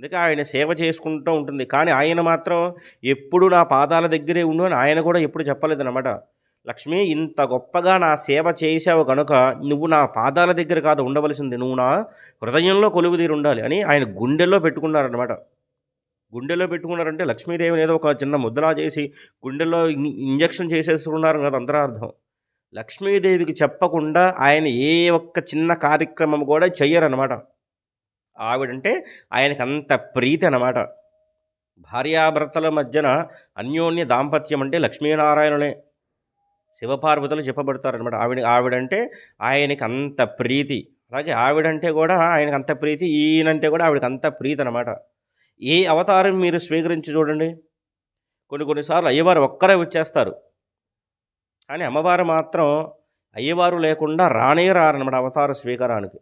అందుకే ఆయన సేవ చేసుకుంటూ ఉంటుంది. కానీ ఆయన మాత్రం ఎప్పుడు నా పాదాల దగ్గరే ఉండు అని ఆయన కూడా ఎప్పుడు చెప్పలేదన్నమాట. లక్ష్మి ఇంత గొప్పగా నా సేవ చేశావు కనుక నువ్వు నా పాదాల దగ్గర కాదు ఉండవలసింది. నువ్వు నా హృదయంలో కొలువుదీరు ఉండాలి అని ఆయన గుండెల్లో పెట్టుకున్నారనమాట గుండెల్లో పెట్టుకున్నారంటే లక్ష్మీదేవిని ఏదో ఒక చిన్న ముద్ర చేసి గుండెల్లో ఇంజక్షన్ చేసేస్తున్నారు కదా అంతరార్థం. లక్ష్మీదేవికి చెప్పకుండా ఆయన ఏ ఒక్క చిన్న కార్యక్రమం కూడా చెయ్యరనమాట ఆవిడంటే ఆయనకు అంత ప్రీతి అనమాట భార్యాభర్తల మధ్యన అన్యోన్య దాంపత్యం అంటే లక్ష్మీనారాయణులే. శివపార్వతులు చెప్పబడతారనమాట ఆవిడ ఆవిడంటే ఆయనకి అంత ప్రీతి. అలాగే ఆవిడంటే కూడా ఆయనకు అంత ప్రీతి ఈయనంటే కూడా ఆవిడకి అంత ప్రీతి అనమాట ఏ అవతారం మీరు స్వీకరించి చూడండి. కొన్ని కొన్నిసార్లు అయ్యవారు ఒక్కరే వచ్చేస్తారు. కానీ అమ్మవారు మాత్రం అయ్యవారు లేకుండా రానే రారనమాట అవతార స్వీకారానికి.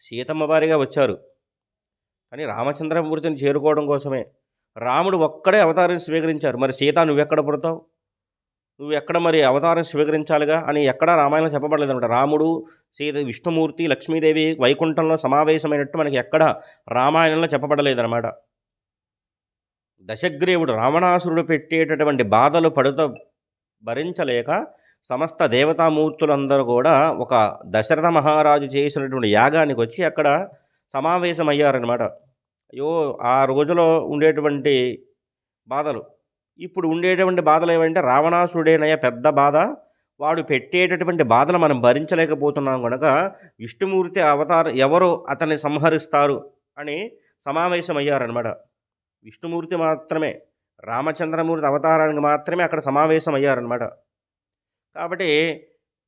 సీతమ్మ వారిగా వచ్చారు. కానీ రామచంద్రమూర్తిని చేరుకోవడం కోసమే రాముడు ఒక్కడే అవతారం స్వీకరించారు. మరి సీత నువ్వెక్కడ పుడతావు? నువ్వు ఎక్కడ మరి అవతారం స్వీకరించాలిగా అని ఎక్కడా రామాయణం చెప్పబడలేదు అనమాట రాముడు సీత విష్ణుమూర్తి లక్ష్మీదేవి వైకుంఠంలో సమావేశమైనట్టు మనకి ఎక్కడ రామాయణంలో చెప్పబడలేదన్నమాట. దశగ్రీవుడు రావణాసురుడు పెట్టేటటువంటి బాధలు పడుతూ భరించలేక సమస్త దేవతామూర్తులందరూ కూడా ఒక దశరథ మహారాజు చేసినటువంటి యాగానికి వచ్చి అక్కడ సమావేశమయ్యారనమాట అయ్యో ఆ రోజులో ఉండేటువంటి బాధలు. ఇప్పుడు ఉండేటువంటి బాధలు ఏమంటే రావణాసురుడేనయ్య పెద్ద బాధ. వాడు పెట్టేటటువంటి బాధలు మనం భరించలేకపోతున్నాం కనుక విష్ణుమూర్తి అవతారం ఎవరు అతన్ని సంహరిస్తారు అని సమావేశమయ్యారనమాట విష్ణుమూర్తి మాత్రమే రామచంద్రమూర్తి అవతారానికి మాత్రమే అక్కడ సమావేశమయ్యారనమాట కాబట్టి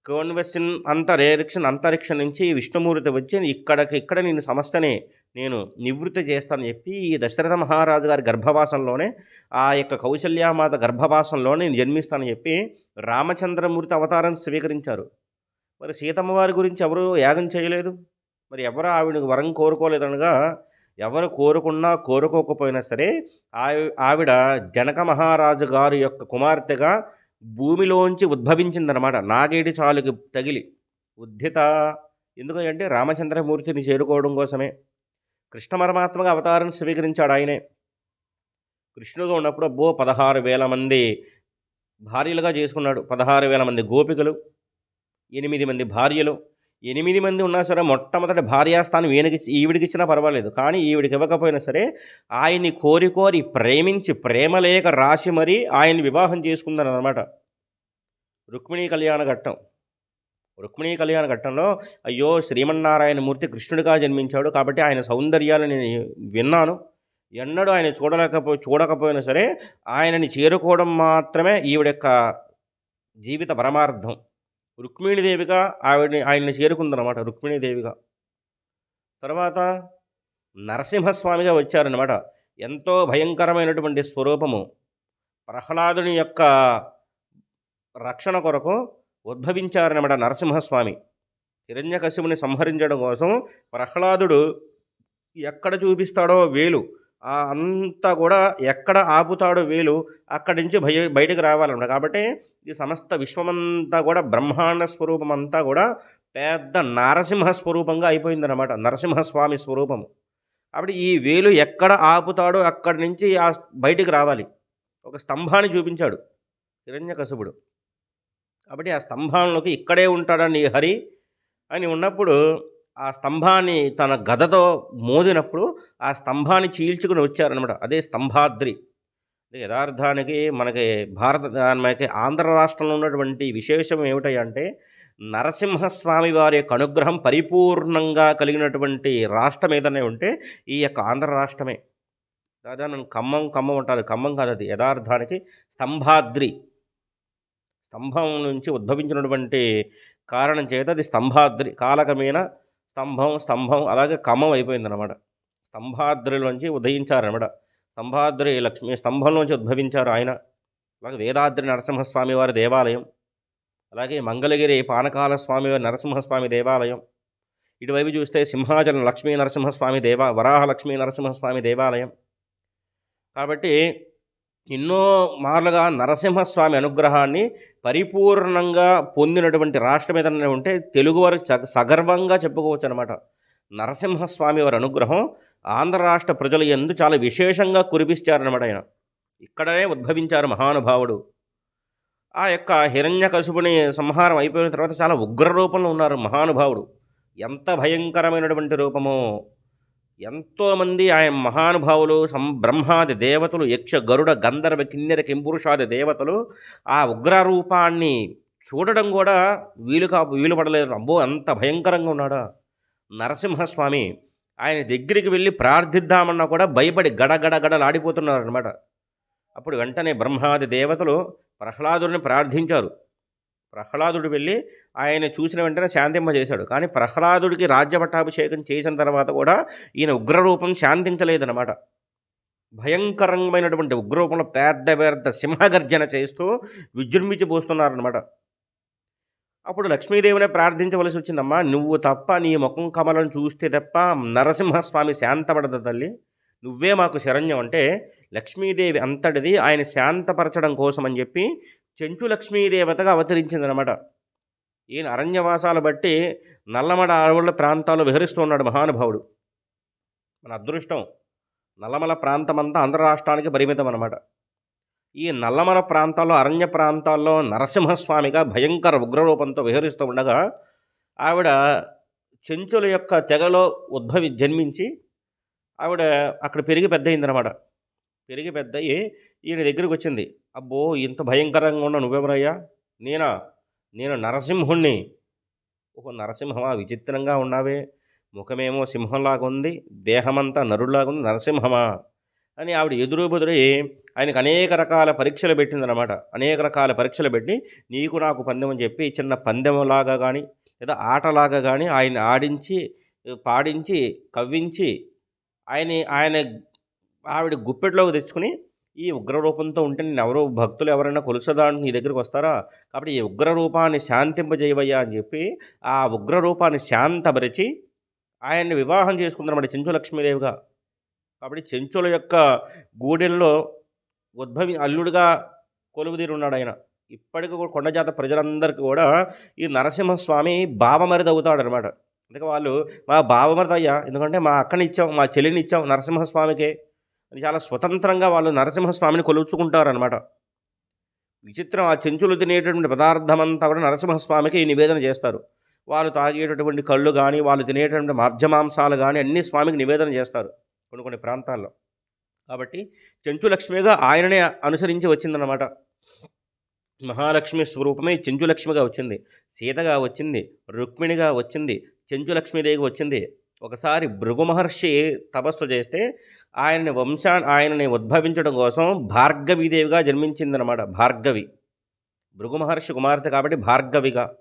కోన్వెస్సిన్ అంతరిక్ష అంతరిక్షం నుంచి విష్ణుమూర్తి వచ్చి ఇక్కడికి ఇక్కడ నేను సమస్తని నేను నివృత్తి చేస్తానని చెప్పి ఈ దశరథ మహారాజు గారి గర్భవాసంలోనే ఆ యొక్క కౌశల్యామాత గర్భవాసంలోనే నేను జన్మిస్తానని చెప్పి రామచంద్రమూర్తి అవతారం స్వీకరించారు. మరి సీతమ్మ వారి గురించి ఎవరు యాగం చేయలేదు? మరి ఎవరు ఆవిడ వరం కోరుకోలేదనగా ఎవరు కోరుకున్నా కోరుకోకపోయినా సరే ఆవి- ఆవిడ జనక మహారాజు గారి యొక్క కుమార్తెగా భూమిలోంచి ఉద్భవించిందనమాట నాగేటి చాలుకి తగిలి ఉద్ధిత. ఎందుకంటే రామచంద్రమూర్తిని చేరుకోవడం కోసమే. కృష్ణ పరమాత్మగా అవతారం స్వీకరించాడు ఆయనే. కృష్ణుగా ఉన్నప్పుడు అబ్బో పదహారు వేల మంది భార్యలుగా చేసుకున్నాడు. పదహారు వేల మంది గోపికలు ఎనిమిది మంది భార్యలు ఎనిమిది మంది ఉన్నా సరే మొట్టమొదటి భార్యాస్థానం ఈయనకి ఈవిడికి ఇచ్చినా పర్వాలేదు. కానీ ఈవిడికి ఇవ్వకపోయినా సరే ఆయన్ని కోరి కోరి ప్రేమించి ప్రేమలేక రాసి మరీ ఆయన్ని వివాహం చేసుకుందని అనమాట రుక్మిణీ కళ్యాణ ఘట్టం. రుక్మిణీ కళ్యాణ ఘట్టంలో అయ్యో శ్రీమన్నారాయణమూర్తి కృష్ణుడిగా జన్మించాడు కాబట్టి ఆయన సౌందర్యాలు నేను విన్నాను. ఎన్నడూ ఆయన చూడలేకపో చూడకపోయినా సరే ఆయనని చేరుకోవడం మాత్రమే ఈవిడ యొక్క జీవిత పరమార్థం. రుక్మిణీదేవిగా ఆవిడని ఆయన్ని చేరుకుందనమాట రుక్మిణీదేవిగా. తర్వాత నరసింహస్వామిగా వచ్చారనమాట ఎంతో భయంకరమైనటువంటి స్వరూపము. ప్రహ్లాదుని యొక్క రక్షణ కొరకు ఉద్భవించారనమాట నరసింహస్వామి. హిరణ్యకశిపుని సంహరించడం కోసం ప్రహ్లాదుడు ఎక్కడ చూపిస్తాడో వేలు. అంతా కూడా ఎక్కడ ఆపుతాడో వేలు అక్కడి నుంచి బయ బయటకు రావాలన్నమాట. కాబట్టి ఈ సమస్త విశ్వమంతా కూడా బ్రహ్మాండ స్వరూపం అంతా కూడా పెద్ద నరసింహ స్వరూపంగా అయిపోయిందన్నమాట. నరసింహస్వామి స్వరూపం కాబట్టి ఈ వేలు ఎక్కడ ఆపుతాడో అక్కడి నుంచి ఆ బయటికి రావాలి. ఒక స్తంభాన్ని చూపించాడు హిరణ్యకశిపుడు. కాబట్టి ఆ స్తంభంలోకి ఇక్కడే ఉంటాడని హరి అని ఉన్నప్పుడు ఆ స్తంభాన్ని తన గదతో మోదినప్పుడు ఆ స్తంభాన్ని చీల్చుకుని వచ్చారనమాట అదే స్తంభాద్రి. యథార్థానికి మనకి భారత మనకి ఆంధ్ర రాష్ట్రంలో ఉన్నటువంటి విశేషం ఏమిటంటే నరసింహస్వామి వారి యొక్క అనుగ్రహం పరిపూర్ణంగా కలిగినటువంటి రాష్ట్రం ఏదైనా ఉంటే ఈ యొక్క ఆంధ్ర రాష్ట్రమే. దాదాపు ఖమ్మం ఖమ్మం ఉంటారు ఖమ్మం కాదు అది. యథార్థానికి స్తంభాద్రి. స్తంభం నుంచి ఉద్భవించినటువంటి కారణం చేత అది స్తంభాద్రి. కాలకమైన స్తంభం స్తంభం అలాగే ఖమ్మం అయిపోయిందన్నమాట. స్తంభాద్రిలోంచి ఉదయించారనమాట స్తంభాద్రి లక్ష్మి స్తంభంలోంచి ఉద్భవించారు ఆయన. అలాగే వేదాద్రి నరసింహస్వామి వారి దేవాలయం. అలాగే మంగళగిరి పానకాల స్వామి వారి నరసింహస్వామి దేవాలయం. ఇటువైపు చూస్తే సింహాచలం లక్ష్మీ నరసింహస్వామి దేవా వరాహ లక్ష్మీ నరసింహస్వామి దేవాలయం. కాబట్టి ఎన్నో మార్లుగా నరసింహస్వామి అనుగ్రహాన్ని పరిపూర్ణంగా పొందినటువంటి రాష్ట్రం ఏదైనా ఉంటే తెలుగువారు సగ సగర్వంగా చెప్పుకోవచ్చు అనమాట నరసింహస్వామి వారి అనుగ్రహం ఆంధ్ర రాష్ట్ర ప్రజల ఎందు చాలా విశేషంగా కురిపిస్తారనమాట ఆయన. ఇక్కడనే ఉద్భవించారు మహానుభావుడు. ఆ యొక్క హిరణ్యకశుపుని సంహారం అయిపోయిన తర్వాత చాలా ఉగ్ర రూపంలో ఉన్నారు మహానుభావుడు. ఎంత భయంకరమైనటువంటి రూపమో. ఎంతోమంది ఆయన మహానుభావులు సం బ్రహ్మాది దేవతలు యక్ష గరుడ గంధర్వ కిన్నెర కింపురుషాది దేవతలు ఆ ఉగ్ర రూపాన్ని చూడడం కూడా వీలు కా వీలు పడలేదు. అబ్బో అంత భయంకరంగా ఉన్నాడా. నరసింహస్వామి ఆయన దగ్గరికి వెళ్ళి ప్రార్థిద్దామన్నా కూడా భయపడి గడగడగడలాడిపోతున్నారు అనమాట అప్పుడు వెంటనే బ్రహ్మాది దేవతలు ప్రహ్లాదుని ప్రార్థించారు. ప్రహ్లాదుడు వెళ్ళి ఆయన చూసిన వెంటనే శాంతింపజేశాడు కానీ ప్రహ్లాదుడికి రాజ్యపట్టాభిషేకం చేసిన తర్వాత కూడా ఈయన ఉగ్రరూపం శాంతించలేదన్నమాట. భయంకరమైనటువంటి ఉగ్రరూపంలో పెద్ద పెద్ద సింహగర్జన చేస్తూ విజృంభించిపోస్తున్నారనమాట అప్పుడు లక్ష్మీదేవినే ప్రార్థించవలసి వచ్చిందమ్మా నువ్వు తప్ప నీ ముఖం కమలను చూస్తే తప్ప నరసింహస్వామి శాంతపడదు తల్లి. నువ్వే మాకు శరణ్యం అంటే లక్ష్మీదేవి అంతటిది ఆయన శాంతపరచడం కోసం అని చెప్పి చెంచు లక్ష్మీదేవతగా అవతరించిందనమాట ఈయన అరణ్యవాసాలు బట్టి నల్లమడ అడవుల ప్రాంతాల్లో విహరిస్తూ ఉన్నాడు మహానుభావుడు. మన అదృష్టం నల్లమల ప్రాంతమంతా ఆంధ్ర రాష్ట్రానికి పరిమితం అనమాట ఈ నల్లమల ప్రాంతాల్లో అరణ్య ప్రాంతాల్లో నరసింహస్వామిగా భయంకర ఉగ్రరూపంతో విహరిస్తూ ఉండగా ఆవిడ చెంచుల యొక్క తెగలో ఉద్భవి జన్మించి ఆవిడ అక్కడ పెరిగి పెద్ద అయిందనమాట పెరిగి పెద్ద అయ్యి ఈయన దగ్గరికి వచ్చింది. అబ్బో ఇంత భయంకరంగా ఉన్న నువ్వెవరయ్యా? నేనా? నేను నరసింహుణ్ణి. ఓ నరసింహమా? విచిత్రంగా ఉన్నావే. ముఖమేమో సింహంలాగా ఉంది. దేహమంతా నరుడిలాగా ఉంది. నరసింహమా? అని ఆవిడ ఎదురు బెదురు ఆయనకు అనేక రకాల పరీక్షలు పెట్టిందనమాట అనేక రకాల పరీక్షలు పెట్టి నీకు నాకు పందెం అని చెప్పి చిన్న పందెంలాగా కానీ లేదా ఆటలాగా కానీ ఆయన ఆడించి పాడించి కవ్వించి ఆయన ఆయన ఆవిడ గుప్పెట్లోకి తెచ్చుకుని ఈ ఉగ్రరూపంతో ఉంటే నేను ఎవరు భక్తులు ఎవరైనా కొలుసదా నీ దగ్గరికి వస్తారా? కాబట్టి ఈ ఉగ్రరూపాన్ని శాంతింపజేయవయ్యా అని చెప్పి ఆ ఉగ్రరూపాన్ని శాంతపరిచి ఆయన్ని వివాహం చేసుకుందనమాట చెంచు లక్ష్మీదేవిగా. కాబట్టి చెంచుల యొక్క గూడెల్లో ఉద్భవి అల్లుడిగా కొలువుదీరు ఉన్నాడు ఆయన. ఇప్పటికీ కూడా కొండజాత ప్రజలందరికీ కూడా ఈ నరసింహస్వామి బావమరిది అవుతాడు అనమాట అందుకే వాళ్ళు మా బావమరిది అయ్యా ఎందుకంటే మా అక్కని ఇచ్చాం మా చెల్లిని ఇచ్చాం నరసింహస్వామికే. చాలా స్వతంత్రంగా వాళ్ళు నరసింహస్వామిని కొలుచుకుంటారనమాట విచిత్రం ఆ చెంచులు తినేటటువంటి పదార్థమంతా కూడా నరసింహస్వామికి నివేదన చేస్తారు. వాళ్ళు తాగేటటువంటి కళ్ళు కానీ వాళ్ళు తినేటటువంటి మాంసాలు కానీ అన్ని స్వామికి నివేదన చేస్తారు కొన్ని కొన్ని ప్రాంతాల్లో. కాబట్టి చెంచు లక్ష్మిగా ఆయననే అనుసరించి వచ్చిందనమాట మహాలక్ష్మి స్వరూపమే చెంచులక్ష్మిగా వచ్చింది. సీతగా వచ్చింది. రుక్మిణిగా వచ్చింది. చెంచులక్ష్మీదేవి వచ్చింది. ఒకసారి భృగు మహర్షి తపస్సు చేస్తే ఆయన్ని వంశా ఆయనని ఉద్భవించడం కోసం భార్గవీదేవిగా జన్మించిందనమాట భార్గవి. భృగు మహర్షి కుమార్తె కాబట్టి భార్గవిగా.